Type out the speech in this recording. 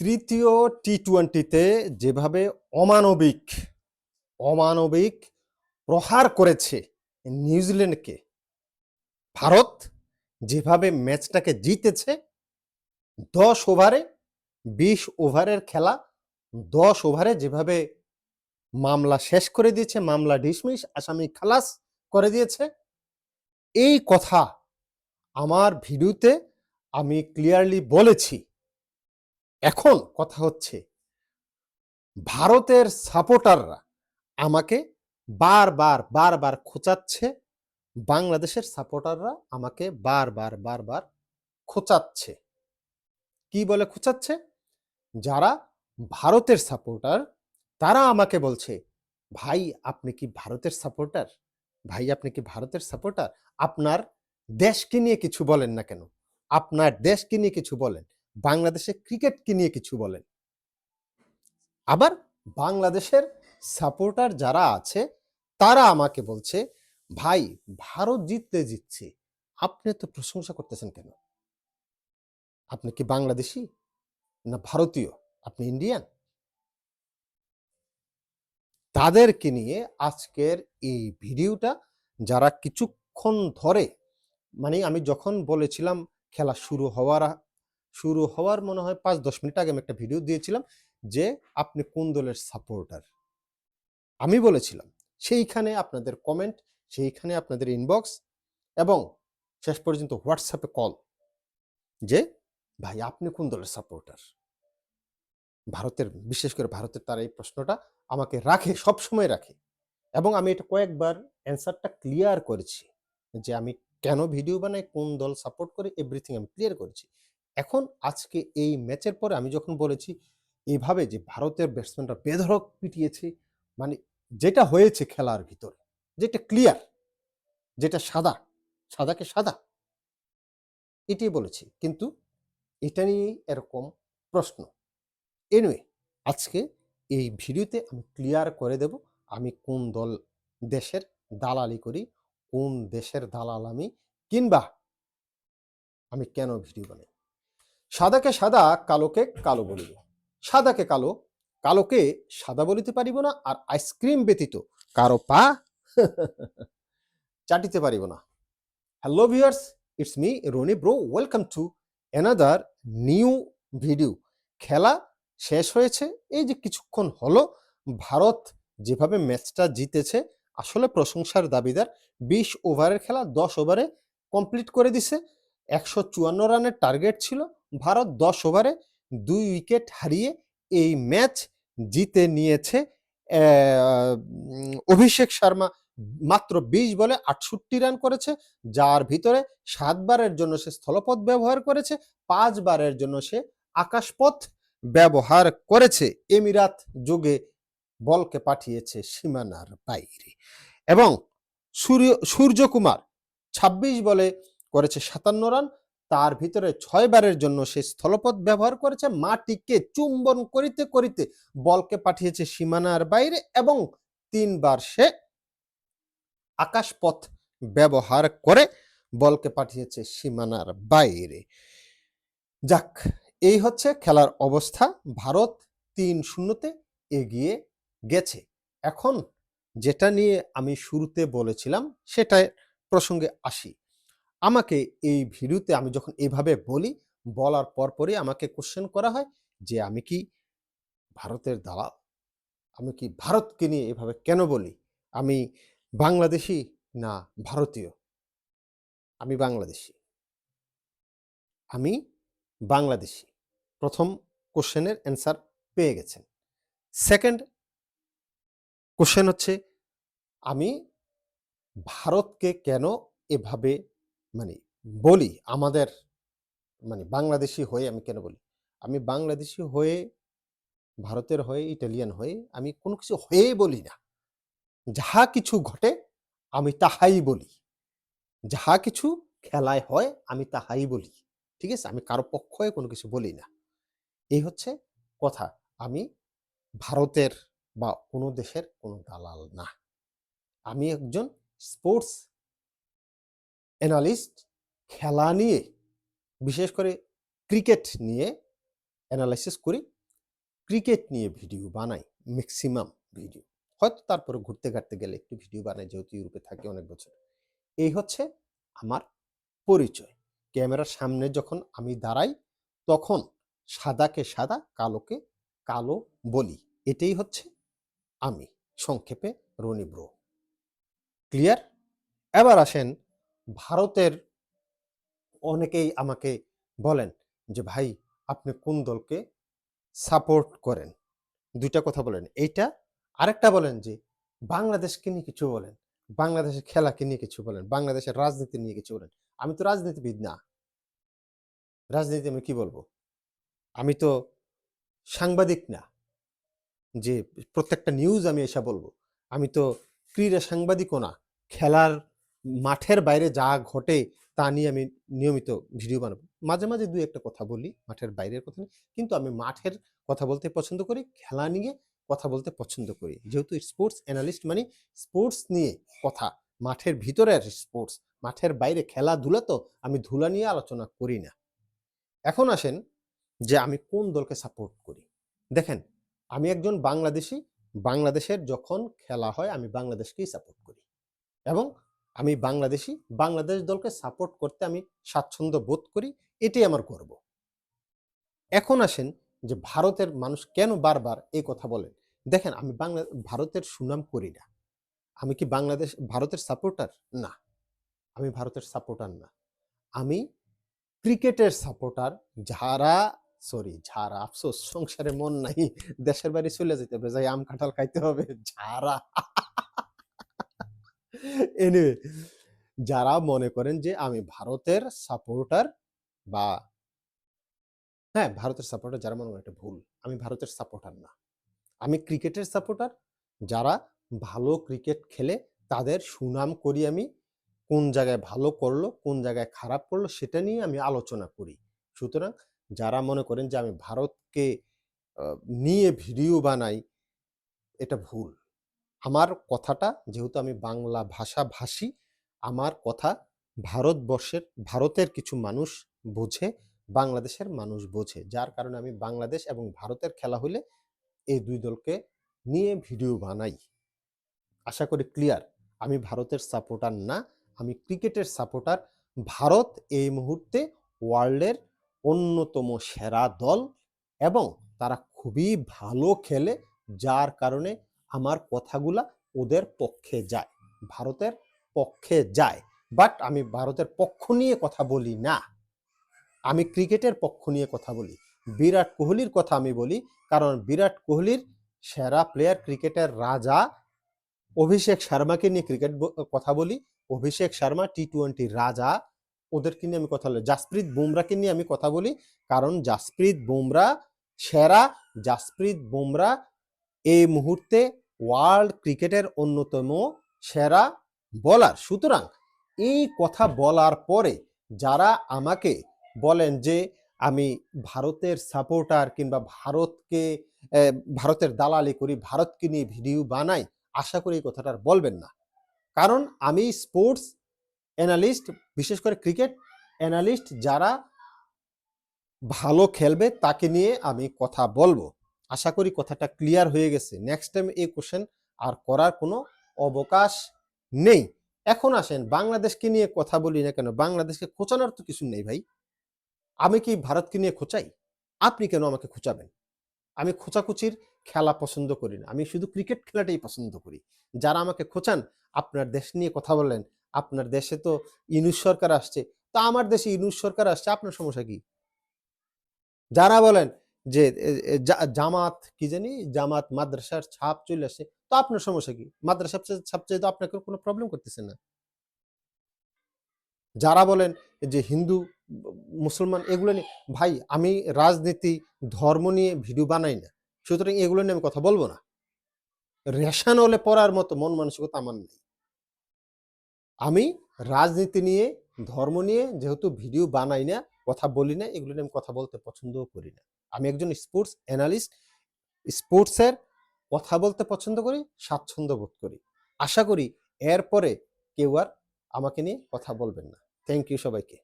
তৃতীয় টি টোয়েন্টিতে যেভাবে অমানবিক অমানবিক প্রহার করেছে নিউজিল্যান্ডকে, ভারত যেভাবে ম্যাচটাকে জিতেছে, দশ ওভারে, বিশ ওভারের খেলা, দশ ওভারে যেভাবে মামলা শেষ করে দিয়েছে, মামলা ডিসমিস, আসামি খালাস করে দিয়েছে, এই কথা আমার ভিডিওতে আমি ক্লিয়ারলি বলেছি। এখন কথা হচ্ছে, ভারতের সাপোর্টাররা আমাকে বারবার বারবার খোঁচাচ্ছে, বাংলাদেশের সাপোর্টাররা আমাকে বারবার বারবার খোঁচাচ্ছে। কি বলে খোঁচাচ্ছে? যারা ভারতের সাপোর্টার, তারা আমাকে বলছে, ভাই, আপনি কি ভারতের সাপোর্টার? ভাই, আপনি কি ভারতের সাপোর্টার? আপনার দেশকে নিয়ে কিছু বলেন না কেন? আপনার দেশকে নিয়ে কিছু বলেন। বাংলাদেশের ক্রিকেটকে নিয়ে কিছু বলেন। আবার বাংলাদেশের সাপোর্টার যারা আছে, তারা আমাকে বলছে, ভাই, ভারত জিততে জিতছে। আপনি তো প্রশংসা করতেছেন কেন? আপনি কি বাংলাদেশি না ভারতীয়? আপনি ইন্ডিয়ান তাদেরকে নিয়ে আজকের এই ভিডিওটা যারা কিছুক্ষণ ধরে মানে আমি যখন বলেছিলাম খেলা শুরু হওয়ার শুরু হওয়ার মনে হয় পাঁচ দশ মিনিট আগে আমি একটা ভিডিও দিয়েছিলাম যে আপনি কোন দলের সাপোর্টার আমি বলেছিলাম, সেইখানে আপনাদের কমেন্ট সেইখানে আপনাদের ইনবক্স এবং শেষ পর্যন্ত হোয়াটসঅ্যাপে কল যে, ভাই, আপনি কোন দলের সাপোর্টার ভারতের, বিশেষ করে ভারতের তারা এই প্রশ্নটা আমাকে রাখে সব সময় রাখে এবং আমি এটা কয়েকবার অ্যান্সারটা ক্লিয়ার করেছি যে আমি কেন ভিডিও বানাই, কোন দল সাপোর্ট করে এভরিথিং আমি ক্লিয়ার করেছি। এখন আজকে এই ম্যাচের পরে আমি যখন বলেছি এভাবে যে ভারতের ব্যাটসম্যানরা বেধড়ক পিটিয়েছে মানে যেটা হয়েছে খেলার ভিতরে, যেটা ক্লিয়ার যেটা সাদা, সাদাকে সাদা, এটাই বলেছি। কিন্তু এটা নিয়েই এরকম প্রশ্ন। এনিওয়ে আজকে এই ভিডিওতে আমি ক্লিয়ার করে দেব আমি কোন দল দেশের দালালি করি, কোন দেশের দালাল আমি, কিংবা আমি কেন ভিডিও বানাই। সাদাকে সাদা, কালোকে কালো বলিব। সাদাকে কালো, কালোকে সাদা বলিতে পারিব না আর আইসক্রিম ব্যতীত কারও পা চাটিতে পারিব না। Hello viewers it's me Rony bro welcome to another new video খেলা শেষ হয়েছে, এই যে কিছুক্ষণ হলো, ভারত যেভাবে ম্যাচটা জিতেছে, আসলে প্রশংসার দাবিদার, বিশ ওভারের খেলা, দশ ওভারে কমপ্লিট করে দিছে। একশো চুয়ান্ন রানের টার্গেট ছিল ভারত দশ ওভারে দুই উইকেট হারিয়ে এই ম্যাচ জিতে নিয়েছে অভিষেক শর্মা। মাত্র বিশ বলে আটষট্টি রান করেছে, যার ভিতরে সাতবারের জন্য সে স্থলপথ ব্যবহার করেছে পাঁচবারের জন্য সে আকাশপথ ব্যবহার করেছে। এমিরাত যুগে বলকে পাঠিয়েছে সীমানার বাইরে। এবং সূর্য, সূর্যকুমার ২৬ বলে করেছে সাতান্ন রান তার ভিতরে ছয়বারের জন্য সে স্থলপথ ব্যবহার করেছে, মাটিকে চুম্বন করিতে করিতে বলকে পাঠিয়েছে সীমানার বাইরে এবং তিনবার সে আকাশপথ ব্যবহার করে বলকে পাঠিয়েছে সীমানার বাইরে। যাক, এই হচ্ছে খেলার অবস্থা। ভারত তিন শূন্যতে এগিয়ে গেছে। এখন যেটা নিয়ে আমি শুরুতে বলেছিলাম সেটা প্রসঙ্গে আসি। আমাকে এই ভিডিওতে আমি যখন এভাবে বলি, বলার পরপরই আমাকে কোশ্চেন করা হয় যে, আমি কি ভারতের দালাল? আমি কি ভারতকে নিয়ে এভাবে কেন বলি? আমি বাংলাদেশি না ভারতীয়? আমি বাংলাদেশি। আমি বাংলাদেশি। প্রথম কোশ্চেনের অ্যান্সার পেয়ে গেছেন। সেকেন্ড কোশ্চেন হচ্ছে, আমি ভারতকে কেন এভাবে মানে বলি, আমাদের মানে বাংলাদেশি হয়ে আমি কেন বলি? আমি বাংলাদেশি হয়ে, ভারতের হয়ে, ইটালিয়ান হয়ে আমি কোনো কিছু হয়ে বলি না। যাহা কিছু ঘটে, আমি তাহাই বলি। যাহা কিছু খেলায় হয়, আমি তাহাই বলি। ঠিক আছে? আমি কারও পক্ষ হয়ে কোনো কিছু বলি না। এই হচ্ছে কথা। আমি ভারতের বা কোনো দেশের কোনো দালাল না। আমি একজন স্পোর্টস অ্যানালিস্ট খেলা নিয়ে, বিশেষ করে ক্রিকেট নিয়ে অ্যানালাইসিস করি। ক্রিকেট নিয়ে ভিডিও বানাই ম্যাক্সিমাম ভিডিও হয়তো তারপরে ঘুরতে ঘাটতে গেলে একটু ভিডিও বানাই, যেহেতু ইউরোপে থাকি অনেক বছর। এই হচ্ছে আমার পরিচয়। ক্যামেরার সামনে যখন আমি দাঁড়াই, তখন সাদাকে সাদা, কালোকে কালো বলি। এটাই হচ্ছে আমি। সংক্ষেপে রনি ব্রো। ক্লিয়ার? এবার আসেন ভারতের অনেকেই আমাকে বলেন যে, ভাই, আপনি কোন দলকে সাপোর্ট করেন? দুইটা কথা বলেন। এইটা, আরেকটা বলেন যে, বাংলাদেশকে নিয়ে কিছু বলেন, বাংলাদেশের খেলাকে নিয়ে কিছু বলেন, বাংলাদেশের রাজনীতি নিয়ে কিছু বলেন। আমি তো রাজনীতিবিদ না। রাজনীতি আমি কি বলব? আমি তো সাংবাদিক না। যে, প্রত্যেকটা নিউজ আমি এসে বলব। আমি তো ক্রীড়া সাংবাদিকও না। খেলার মাঠের বাইরে যা ঘটে তা নিয়ে আমি নিয়মিত ভিডিও বানাবো। মাঝে মাঝে দুই একটা কথা বলি, মাঠের বাইরের কথা নিয়ে। কিন্তু আমি মাঠের কথা বলতে পছন্দ করি, খেলা নিয়ে কথা বলতে পছন্দ করি। যেহেতু স্পোর্টস অ্যানালিস্ট মানে স্পোর্টস নিয়ে কথা। মাঠের ভিতরের স্পোর্টস মাঠের বাইরে খেলাধুলা তো আমি ধুলা নিয়ে আলোচনা করি না। এখন আসেন যে আমি কোন দলকে সাপোর্ট করি। দেখেন, আমি একজন বাংলাদেশি, বাংলাদেশের যখন খেলা হয় আমি বাংলাদেশকেই সাপোর্ট করি। এবং আমি বাংলাদেশি, বাংলাদেশ দলকে সাপোর্ট করতে আমি স্বাচ্ছন্দ্য বোধ করি, এটাই আমার গর্ব। এখন আসেন যে ভারতের মানুষ কেন বারবার এই কথা বলেন? দেখেন, আমি বাংলা, ভারতের সুনাম করি না। আমি কি বাংলাদেশ, ভারতের সাপোর্টার না। আমি ভারতের সাপোর্টার না। আমি ক্রিকেটের সাপোর্টার যারা সরি যারা, আফসোস, সংসারে মন নাই, দেশের বাড়ি চলে যেতে হবে, যাই আম, কাঁঠাল খাইতে হবে, যারা। এনিওয়ে যারা মনে করেন যে আমি ভারতের সাপোর্টার বা হ্যাঁ ভারতের সাপোর্টার যারা মনে করেন এটা ভুল, আমি ভারতের সাপোর্টার না। আমি ক্রিকেটের সাপোর্টার যারা ভালো ক্রিকেট খেলে তাদের সুনাম করি আমি, কোন জায়গায় ভালো করল, কোন জায়গায় খারাপ করল সেটা নিয়ে আমি আলোচনা করি। সুতরাং যারা মনে করেন যে আমি ভারতকে নিয়ে ভিডিও বানাই, এটা ভুল। আমার কথাটা, যেহেতু আমি বাংলা ভাষা ভাষী, আমার কথা ভারতবর্ষের, ভারতের কিছু মানুষ বোঝে, বাংলাদেশের মানুষ বোঝে। যার কারণে আমি বাংলাদেশ এবং ভারতের খেলা হলে এই দুই দলকে নিয়ে ভিডিও বানাই। আশা করি ক্লিয়ার। আমি ভারতের সাপোর্টার না, আমি ক্রিকেটের সাপোর্টার। ভারত এই মুহূর্তে ওয়ার্ল্ডের অন্যতম সেরা দল এবং তারা খুবই ভালো খেলে, যার কারণে আমার কথাগুলা ওদের পক্ষে যায়। ভারতের পক্ষে যায়। বাট আমি ভারতের পক্ষ নিয়ে কথা বলি না। আমি ক্রিকেটের পক্ষ নিয়ে কথা বলি। বিরাট কোহলির কথা আমি বলি। কারণ বিরাট কোহলির সেরা প্লেয়ার ক্রিকেটের রাজা অভিষেক শর্মাকে নিয়ে ক্রিকেট কথা বলি। অভিষেক শর্মা টি টোয়েন্টি রাজা। ওদেরকে নিয়ে আমি কথা বলি। জাসপ্রীত বুমরাকে নিয়ে আমি কথা বলি। কারণ জাসপ্রীত বুমরা সেরা। জাসপ্রীত বুমরা এই মুহূর্তে ওয়ার্ল্ড ক্রিকেটের অন্যতম সেরা বলার সুতরাং এই কথা বলার পরে যারা আমাকে বলেন যে আমি ভারতের সাপোর্টার কিংবা ভারতকে ভারতের দালালি করি, ভারতকে নিয়ে ভিডিও বানাই, আশা করি এই কথাটা বলবেন না। কারণ আমি স্পোর্টস অ্যানালিস্ট বিশেষ করে ক্রিকেট অ্যানালিস্ট যারা ভালো খেলবে তাকে নিয়ে আমি কথা বলব। আশা করি কথাটা ক্লিয়ার হয়ে গেছে। নেক্সট টাইম এই কোশ্চেন আর করার কোনো অবকাশ নেই। এখন আসেন, বাংলাদেশকে নিয়ে কথা বলি না কেন? বাংলাদেশকে খোঁচানোর তো কিছু নেই ভাই। আমি কি ভারতকে নিয়ে খোঁচাই? আপনি কেন আমাকে খোঁচাবেন? আমি খোঁচাখুচির খেলা পছন্দ করি না। আমি শুধু ক্রিকেট খেলাটাই পছন্দ করি। যারা আমাকে খোঁচান, আপনার দেশ নিয়ে কথা বললেন আপনার দেশে তো ইনুস সরকার আসছে। তা আমার দেশে ইনুস সরকার আসছে, আপনার সমস্যা কি? যারা বলেন যে জামাত, কি জানি? জামাত, মাদ্রাসার ছাপ চলে আসে। তো আপনার সমস্যা কি? মাদ্রাসা ছাপ চাই তো আপনাকে কোনো প্রবলেম করতেছে না। যারা বলেন যে, হিন্দু, মুসলমান, এগুলো নিয়ে, ভাই, আমি রাজনীতি, ধর্ম নিয়ে ভিডিও বানাই না। সুতরাং এগুলো নিয়ে আমি কথা বলব না। রেশান হলে পড়ার মতো মন মানসিকতা আমার নেই। আমি রাজনীতি নিয়ে, ধর্ম নিয়ে যেহেতু ভিডিও বানাই না, কথা বলি না, এগুলো নিয়ে আমি কথা বলতে পছন্দও করি না। আমি একজন স্পোর্টস অ্যানালিস্ট স্পোর্টসের কথা বলতে পছন্দ করি, স্বাচ্ছন্দ্য বোধ করি। আশা করি এরপরে কেউ আর আমাকে নিয়ে কথা বলবেন না। থ্যাংক ইউ সবাইকে।